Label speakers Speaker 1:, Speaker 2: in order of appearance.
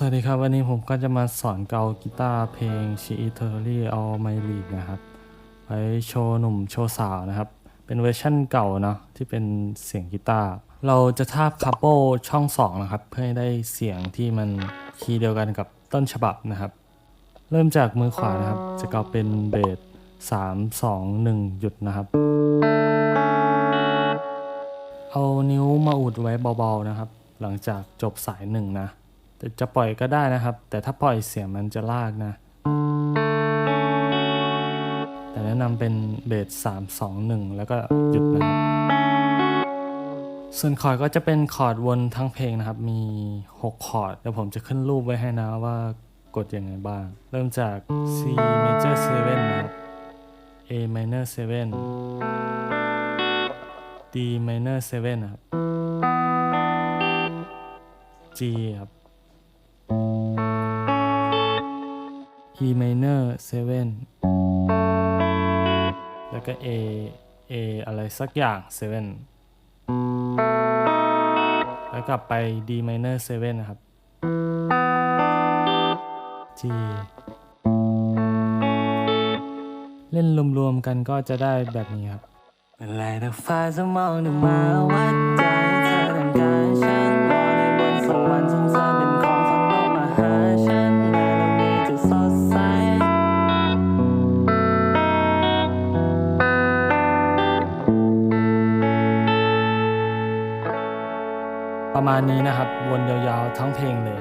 Speaker 1: สวัสดีครับ วันนี้ผมก็จะมาสอนเกากีตาร์เพลง She e t e r n a l y All My l e a g นะครับไว้โชว์หนุ่มโชว์สาวนะครับ เป็นเวอร์ชั่นเก่าเนาะที่เป็นเสียงกีตาร์เราจะทาบคัพโปช่อง 2 นะครับ เพื่อให้ได้เสียงที่มันคีย์เดียวกันกับต้นฉบับนะครับ เริ่มจากมือขวานะครับ จะเกาเป็นเบส3 2 1 หยุดนะครับ เอานิ้วมาอุดไว้เบาๆนะครับ หลังจากจบสายหนึ่งนะ แต่จะปล่อยก็ได้นะครับ แต่ถ้าปล่อยเสียงมันจะลากนะ แต่แนะนำเป็นเบส3 2 1 แล้วก็หยุดนะครับ ส่วนคอร์ดก็จะเป็นคอร์ดวนทั้งเพลงนะครับ มี 6 คอร์ดเดี๋ยวผมจะขึ้นรูปไว้ให้นะว่ากดยังไงบ้าง เริ่มจาก C major 7นะครับ A minor 7 D minor 7นะครับ G ครับ E minor 7 แล้วก็ A A อะไรสักอย่าง 7 แล้วกลับไป D minor 7 นะครับ G เล่นรวมๆกันก็จะได้แบบนี้ครับ ประมาณนี้นะครับวนยาวๆทั้งเพลงเลย